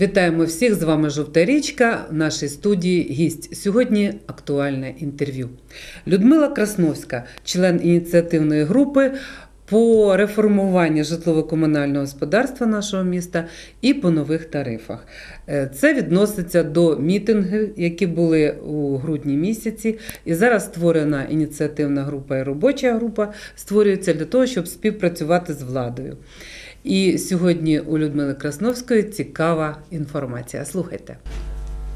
Вітаємо всіх! З вами Жовта річка. В нашій студії гість. Сьогодні актуальне інтерв'ю. Людмила Красновська, член ініціативної групи по реформуванню житлово-комунального господарства нашого міста і по нових тарифах. Е, Це відноситься до мітингів, які були у грудні місяці. І зараз створена ініціативна група і робоча група створюється для того, щоб співпрацювати з владою. І сьогодні у Людмили Красновської цікава інформація. Слухайте.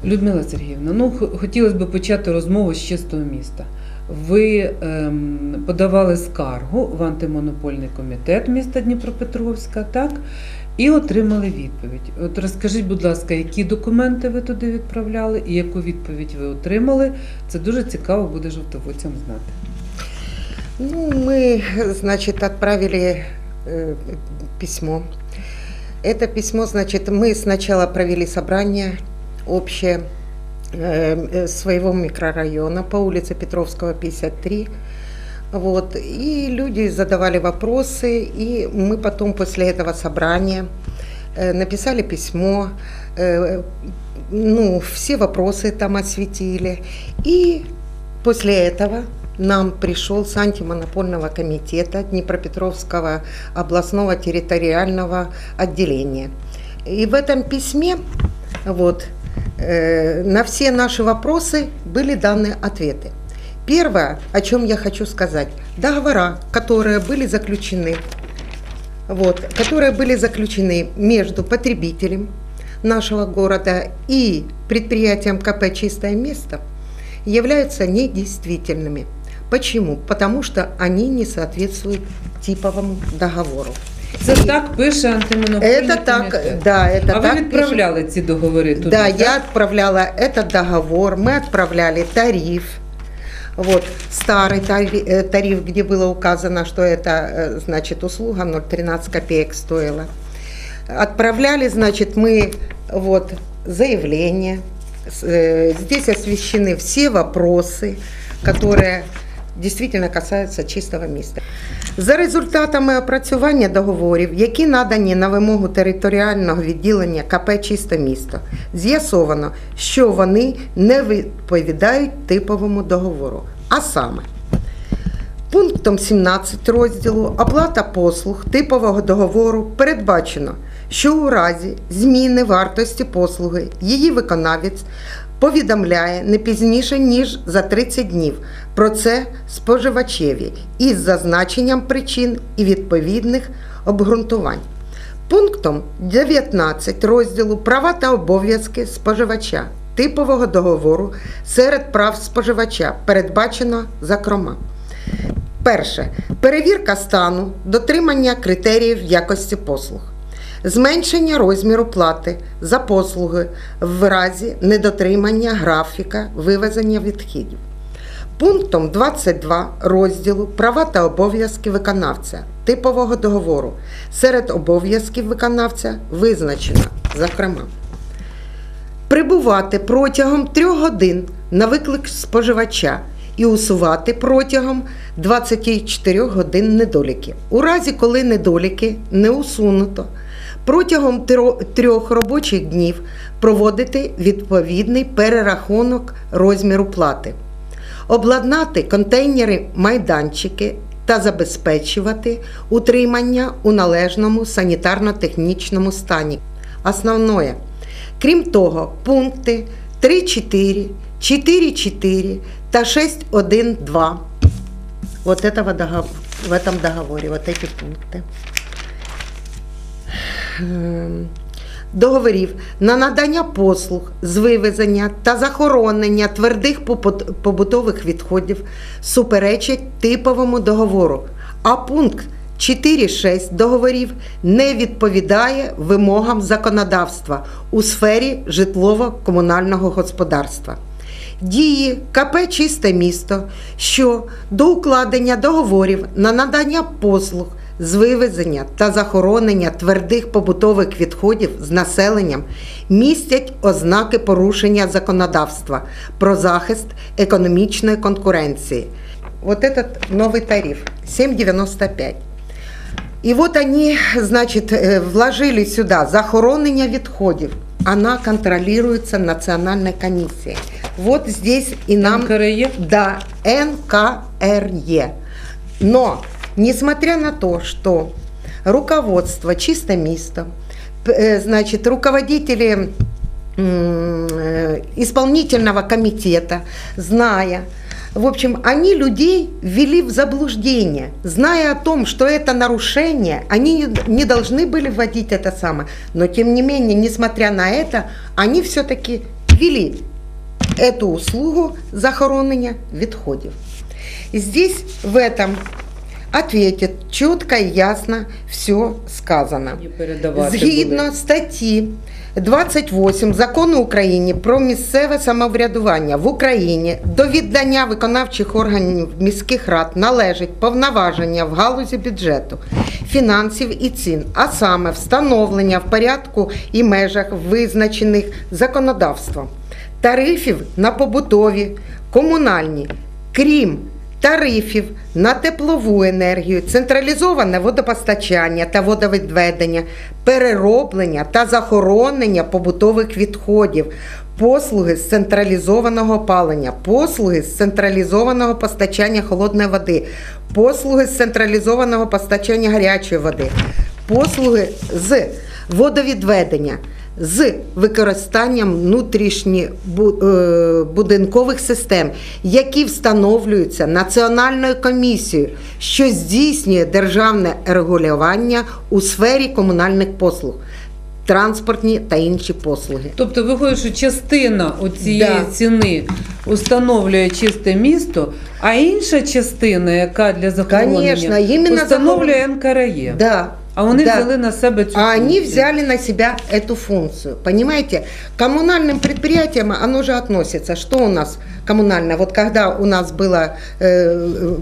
Людмила Сергіївна, ну хотілося б почати розмову з чистого міста. Ви ем, подавали скаргу в антимонопольний комітет міста Дніпропетровська, так? І отримали відповідь. От розкажіть, будь ласка, які документи ви туди відправляли і яку відповідь ви отримали. Це дуже цікаво буде жовтоводцям знати. Ну, мы, значит, отправили э, письмо. Это письмо, значит, мы сначала провели собрание общее э, э, своего микрорайона по улице Петровского, 53. Вот, и люди задавали вопросы, и мы потом после этого собрания э, написали письмо, э, ну, все вопросы там осветили. И после этого нам пришел с антимонопольного комитета Днепропетровского областного территориального отделения. И в этом письме вот, э, на все наши вопросы были даны ответы. Первое, о чем я хочу сказать, договора, которые были заключены, вот, которые были заключены между потребителем нашего города и предприятием КП «Чистое место», являются недействительными. Почему? Потому что они не соответствуют типовому договору. Це так пише антимонопольний Это так, комітет. да, это а так ви відправляли ці договори туди? Да, так? я отправляла этот договор, мы отправляли тариф. Вот, старый тари- э, тариф, где было указано, что это, э, значит, услуга 0,13 копеек стоила. Отправляли, значит, мы вот заявление. С- э, Здесь освещены все вопросы, которые дійсно касаються чистого міста. За результатами опрацювання договорів, які надані на вимогу територіального відділення КП Чисте місто, з'ясовано, що вони не відповідають типовому договору. А саме, Пунктом 17 розділу оплата послуг типового договору передбачено, що у разі зміни вартості послуги її виконавець повідомляє не пізніше, ніж за 30 днів про це споживачеві із зазначенням причин і відповідних обґрунтувань. Пунктом 19 розділу Права та обов'язки споживача типового договору серед прав споживача передбачено зокрема. Перше. Перевірка стану, дотримання критеріїв якості послуг. Зменшення розміру плати за послуги в разі недотримання графіка вивезення відходів. Пунктом 22 розділу Права та обов'язки виконавця типового договору серед обов'язків виконавця визначено, зокрема, прибувати протягом 3 годин на виклик споживача і усувати протягом 24 годин недоліки. У разі, коли недоліки не усунуто, протягом тро- трьох робочих днів проводити відповідний перерахунок розміру плати, обладнати контейнери майданчики та забезпечувати утримання у належному санітарно-технічному стані. Основне. Крім того, пункти 3.4, 4.4 та 6.1.2 вот этого договора, в этом договоре, вот эти пункты. Ем, Договорів на надання послуг з вивезення та захоронення твердих побутових відходів суперечать типовому договору, а пункт 4.6 договорів не відповідає вимогам законодавства у сфері житлово-комунального господарства. Дії КП Чисте місто, що до укладення договорів на надання послуг з вивезення та захоронення твердих побутових відходів з населенням містять ознаки порушення законодавства про захист економічної конкуренції. Вот этот новий тариф 7,95. И вот они, значит, э, вложили сюда захоронення відходів. Она контролируется национальной комиссией. Вот здесь и нам... НКРЕ? Да, НКРЕ. Но, несмотря на то, что руководство чисто место, значит, руководители м, э, исполнительного комитета, зная, в общем, они людей ввели в заблуждение, зная о том, что это нарушение, они не- не должны были вводить это самое, но тем не менее, несмотря на это, они все-таки ввели эту услугу захоронення відходів. І здесь в этом ответе чітко і ясно все сказано. Згідно статті 28 закону України про місцеве самоврядування в Україні до віддання виконавчих органів міських рад належить повноваження в галузі бюджету, фінансів і цін, а саме встановлення в порядку і межах визначених законодавством тарифів на побутові, комунальні, крім тарифів на теплову енергію, централізоване водопостачання та водовідведення, перероблення та захоронення побутових відходів, послуги з централізованого опалення, послуги з централізованого постачання холодної води, послуги з централізованого постачання гарячої води, послуги з водовідведення. З використанням внутрішньобудинкових систем, які встановлюються Національною комісією, що здійснює державне регулювання у сфері комунальних послуг, транспортні та інші послуги. Тобто виходить, що частина оцієї Да. ціни установлює чисте місто, а інша частина, яка для захоронення, Конечно, установлює НКРЕ. Да. А вони да. взяли на себе цю А они взяли на себя эту функцию. Понимаете, коммунальным предприятиям оно же относится. Что у нас коммунальное? Вот когда у нас было э,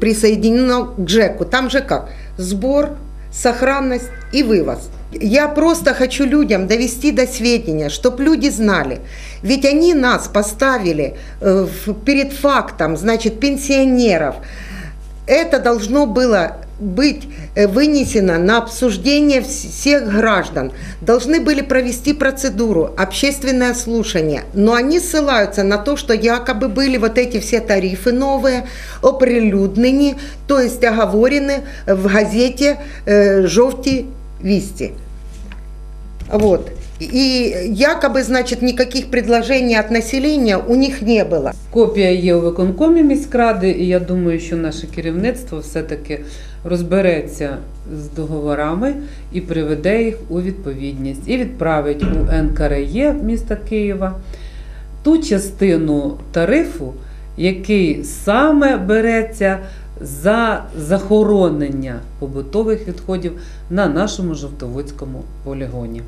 присоединено к ЖЭКу, там же как? Сбор, сохранность и вывоз. Я просто хочу людям довести до сведения, чтобы люди знали. Ведь они нас поставили э, перед фактом, значит, пенсионеров. Это должно было быть э, вынесено на обсуждение вс- всех граждан. Должны были провести процедуру, общественное слушание. Но они ссылаются на то, что якобы были вот эти все тарифы новые, оприлюднені, то есть оговорены в газете э, «Жовті вісті». Вот. И якобы, значит, никаких предложений от населения у них не было. Копія є у виконкомі міськради, і я думаю, що наше керівництво все-таки розбереться з договорами і приведе їх у відповідність, і відправить у НКРЕ міста Києва ту частину тарифу, який саме береться за захоронення побутових відходів на нашому жовтоводському полігоні.